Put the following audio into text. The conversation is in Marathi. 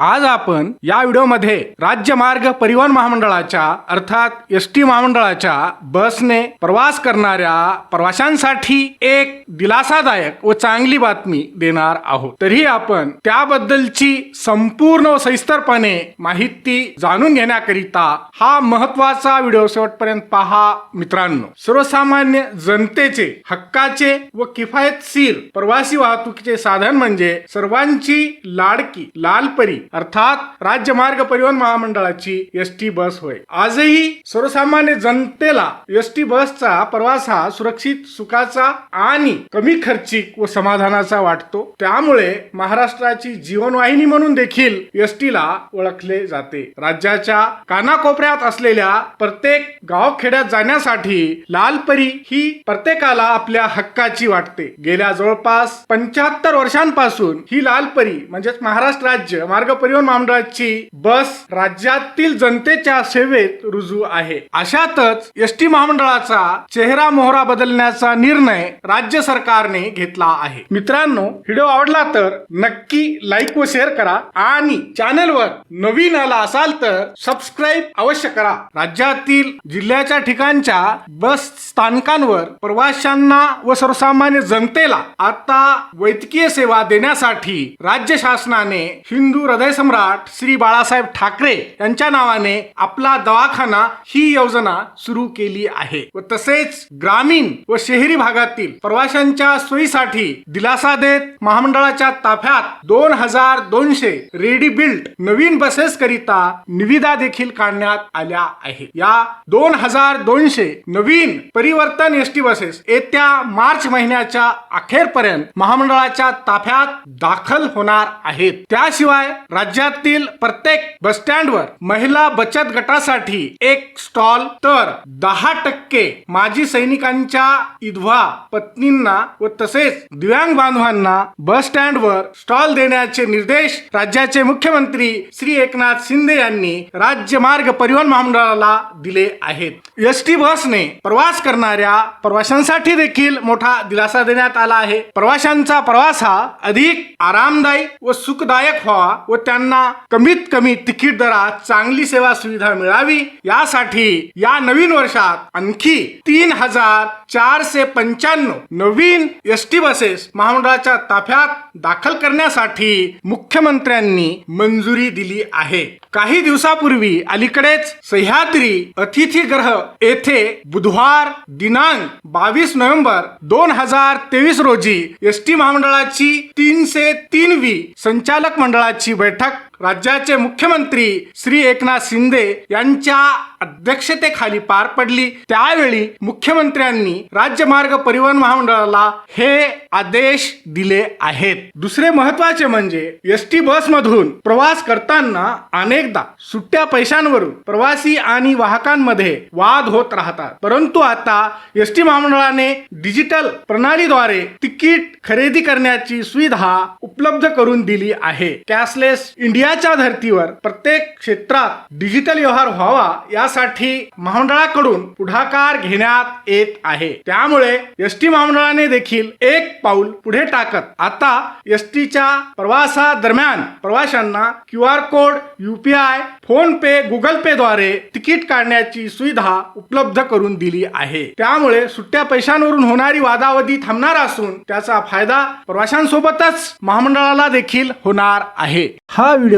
आज आपण या व्हिडिओमध्ये राज्य मार्ग परिवहन महामंडळाच्या अर्थात एस टी महामंडळाच्या बसने प्रवास करणाऱ्या प्रवाशांसाठी एक दिलासादायक व चांगली बातमी देणार आहोत. तरी आपण त्याबद्दलची संपूर्ण व सविस्तरपणे माहिती जाणून घेण्याकरिता हा महत्त्वाचा व्हिडिओ शेवटपर्यंत पहा मित्रांनो. सर्वसामान्य जनतेचे हक्काचे व किफायतशीर प्रवासी वाहतुकीचे साधन म्हणजे सर्वांची लाडकी लालपरी अर्थात राज्य मार्ग परिवहन महामंडळाची एस टी बस होय. आजही सर्वसामान्य जनतेला एस टी बसचा प्रवास हा सुरक्षित सुखाचा आणि कमी खर्चिक व समाधानाचा वाटतो. त्यामुळे महाराष्ट्राची जीवनवाहिनी म्हणून देखील एस टी ला ओळखले जाते. राज्याच्या कानाकोपऱ्यात असलेल्या प्रत्येक गावखेड्यात जाण्यासाठी लालपरी ही प्रत्येकाला आपल्या हक्काची वाटते. गेल्या जवळपास पंच्याहत्तर वर्षांपासून ही लालपरी म्हणजेच महाराष्ट्र राज्य मार्ग परिवहन महामंडळाची बस राज्यातील जनतेच्या सेवेत रुजू आहे. अशातच एस टी महामंडळाचा चेहरा मोहरा बदलण्याचा निर्णय राज्य सरकारने घेतला आहे. मित्रांनो व्हिडिओ आवडला तर नक्की लाईक व शेअर करा आणि चॅनलवर नवीन आला असाल तर सबस्क्राईब अवश्य करा. राज्यातील जिल्ह्याच्या ठिकाणच्या बस स्थानकांवर प्रवाशांना व सर्वसामान्य जनतेला आता वैद्यकीय सेवा देण्यासाठी राज्य शासनाने हिंदू हृदय सम्राट श्री बाळासाहेब ठाकरे यांच्या नावाने आपला दवाखाना ही योजना सुरू केली आहे. व तसेच ग्रामीण व शहरी भागातील प्रवाशांच्या सोयीसाठी दिलासा देत महामंडळाच्या ताफ्यात दोन हजार दोनशे रेडी बिल्ट नवीन बसेस करिता निविदा देखील काढण्यात आल्या आहे या दोन हजार दोनशे नवीन परिवर्तन एस टी बसेस येत्या मार्च महिन्याच्या अखेरपर्यंत महामंडळाच्या ताफ्यात दाखल होणार आहेत. त्याशिवाय राज्यातील प्रत्येक बस स्टँडवर महिला बचत गटासाठी एक स्टॉल. तर दहा टक्के माजी सैनिकांच्या विधवा पत्नींना व तसेच दिव्यांग बांधवांना बस स्टँडवर स्टॉल देण्याचे निर्देश राज्याचे मुख्यमंत्री श्री एकनाथ शिंदे यांनी राज्य मार्ग परिवहन महामंडळाला दिले आहेत. एस टी बसने प्रवास करणाऱ्या प्रवाशांसाठी देखील मोठा दिलासा देण्यात आला आहे. प्रवाशांचा प्रवास हा अधिक आरामदायी व सुखदायक व्हावा व त्यांना कमीत कमी तिकीट दरात चांगली सेवा सुविधा मिळावी. यासाठी या नवीन वर्षात आणखी तीन हजार चारशे पंच्याण्णव नवीन एस टी बसेस महामंडळाच्या ताफ्यात दाखल करण्यासाठी मुख्यमंत्र्यांनी मंजुरी दिली आहे. काही दिवसापूर्वी अलीकडेच सह्याद्री अतिथीग्रह येथे बुधवार दिनांक बावीस नोव्हेंबर दोन हजार तेवीस रोजी एस टी महामंडळाची तीनशे तीन वी संचालक मंडळाची बैठक બેઠક राज्याचे मुख्यमंत्री श्री एकनाथ शिंदे यांच्या अध्यक्षतेखाली पार पडली. त्यावेळी मुख्यमंत्र्यांनी राज्य मार्ग परिवहन महामंडळाला हे आदेश दिले आहेत. दुसरे महत्त्वाचे म्हणजे एस टी बस मधून प्रवास करताना अनेकदा सुट्ट्या पैशांवरून प्रवासी आणि वाहकांमध्ये वाद होत राहतात. परंतु आता एस टी महामंडळाने डिजिटल प्रणालीद्वारे तिकीट खरेदी करण्याची सुविधा उपलब्ध करून दिली आहे. कॅशलेस इंडिया इंडियाच्या धर्तीवर प्रत्येक क्षेत्रात डिजिटल व्यवहार व्हावा यासाठी महामंडळाकडून पुढाकार घेण्यात येत आहे. त्यामुळे एस टी महामंडळाने देखील एक पाऊल पुढे टाकत आता एस टीच्या प्रवासादरम्यान प्रवाशांना Q R code UPI PhonePe Google Pay द्वारे तिकीट काढण्याची सुविधा उपलब्ध करून दिली आहे. त्यामुळे सुट्ट्या पैशांवरून होणारी वादावधी थांबणार असून त्याचा फायदा प्रवाशांसोबतच महामंडळाला देखील होणार आहे. हा व्हिडिओ